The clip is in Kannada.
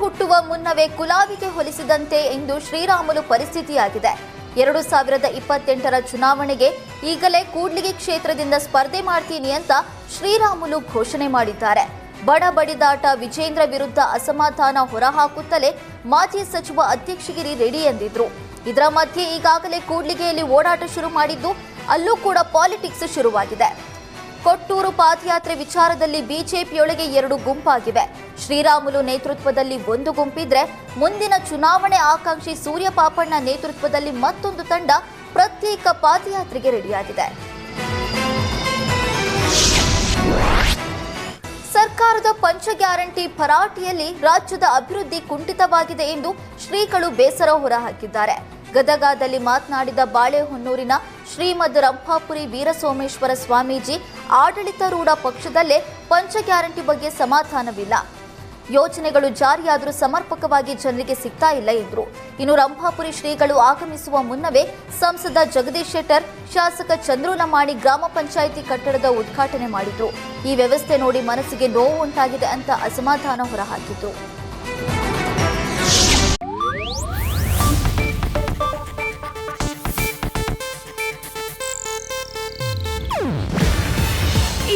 ಹುಟ್ಟುವ ಮುನ್ನವೇ ಕುಲಾವಿಗೆ ಹೊಲಿಸಿದಂತೆ ಇಂದು ಶ್ರೀರಾಮುಲು ಪರಿಸ್ಥಿತಿಯಾಗಿದೆ. ಎರಡು ಸಾವಿರದ ಇಪ್ಪತ್ತೆಂಟರ ಚುನಾವಣೆಗೆ ಈಗಲೇ ಕೂಡ್ಲಿಗಿ ಕ್ಷೇತ್ರದಿಂದ ಸ್ಪರ್ಧೆ ಮಾಡ್ತೀನಿ ಅಂತ ಶ್ರೀರಾಮುಲು ಘೋಷಣೆ ಮಾಡಿದ್ದಾರೆ. ಬಡ ಬಡಿದಾಟ ವಿಜೇಂದ್ರ ವಿರುದ್ಧ ಅಸಮಾಧಾನ ಹೊರಹಾಕುತ್ತಲೇ ಮಾಜಿ ಸಚಿವ ಅಧ್ಯಕ್ಷಗಿರಿ ರೆಡಿ ಎಂದಿದ್ರು. ಇದರ ಮಧ್ಯೆ ಈಗಾಗಲೇ ಕೂಡ್ಲಿಗೆಯಲ್ಲಿ ಓಡಾಟ ಶುರು ಮಾಡಿದ್ದು, ಅಲ್ಲೂ ಕೂಡ ಪಾಲಿಟಿಕ್ಸ್ ಶುರುವಾಗಿದೆ. ಕೊಟ್ಟೂರು ಪಾದಯಾತ್ರೆ ವಿಚಾರದಲ್ಲಿ ಬಿಜೆಪಿಯೊಳಗೆ ಎರಡು ಗುಂಪಾಗಿವೆ. ಶ್ರೀರಾಮುಲು ನೇತೃತ್ವದಲ್ಲಿ ಒಂದು ಗುಂಪಿದ್ರೆ ಮುಂದಿನ ಚುನಾವಣೆ ಆಕಾಂಕ್ಷಿ ಸೂರ್ಯ ಪಾಪಣ್ಣ ನೇತೃತ್ವದಲ್ಲಿ ಮತ್ತೊಂದು ತಂಡ ಪ್ರತ್ಯೇಕ ಪಾದಯಾತ್ರೆಗೆ ರೆಡಿಯಾಗಿದೆ. ಸರ್ಕಾರದ ಪಂಚ ಗ್ಯಾರಂಟಿ ಭರಾಟೆಯಲ್ಲಿ ರಾಜ್ಯದ ಅಭಿವೃದ್ಧಿ ಕುಂಠಿತವಾಗಿದೆ ಎಂದು ಶ್ರೀಗಳು ಬೇಸರ ಹೊರಹಾಕಿದ್ದಾರೆ. ಗದಗದಲ್ಲಿ ಮಾತನಾಡಿದ ಬಾಳೆಹೊನ್ನೂರಿನ ಶ್ರೀಮದ್ ರಂಭಾಪುರಿ ವೀರಸೋಮೇಶ್ವರ ಸ್ವಾಮೀಜಿ ಆಡಳಿತಾರೂಢ ಪಕ್ಷದಲ್ಲೇ ಪಂಚ ಗ್ಯಾರಂಟಿ ಬಗ್ಗೆ ಸಮಾಧಾನವಿಲ್ಲ. ಯೋಜನೆಗಳು ಜಾರಿಯಾದರೂ ಸಮರ್ಪಕವಾಗಿ ಜನರಿಗೆ ಸಿಗ್ತಾ ಇಲ್ಲ ಎಂದರು. ಇನ್ನು ರಂಭಾಪುರಿ ಶ್ರೀಗಳು ಆಗಮಿಸುವ ಮುನ್ನವೇ ಸಂಸದ ಜಗದೀಶ್ ಶೆಟ್ಟರ್, ಶಾಸಕ ಚಂದ್ರು ಲಮಾಣಿ ಗ್ರಾಮ ಪಂಚಾಯಿತಿ ಕಟ್ಟಡದ ಉದ್ಘಾಟನೆ ಮಾಡಿದ್ರು. ಈ ವ್ಯವಸ್ಥೆ ನೋಡಿ ಮನಸ್ಸಿಗೆ ನೋವು ಉಂಟಾಗಿದೆ ಅಂತ ಅಸಮಾಧಾನ ಹೊರಹಾಕಿದ್ರು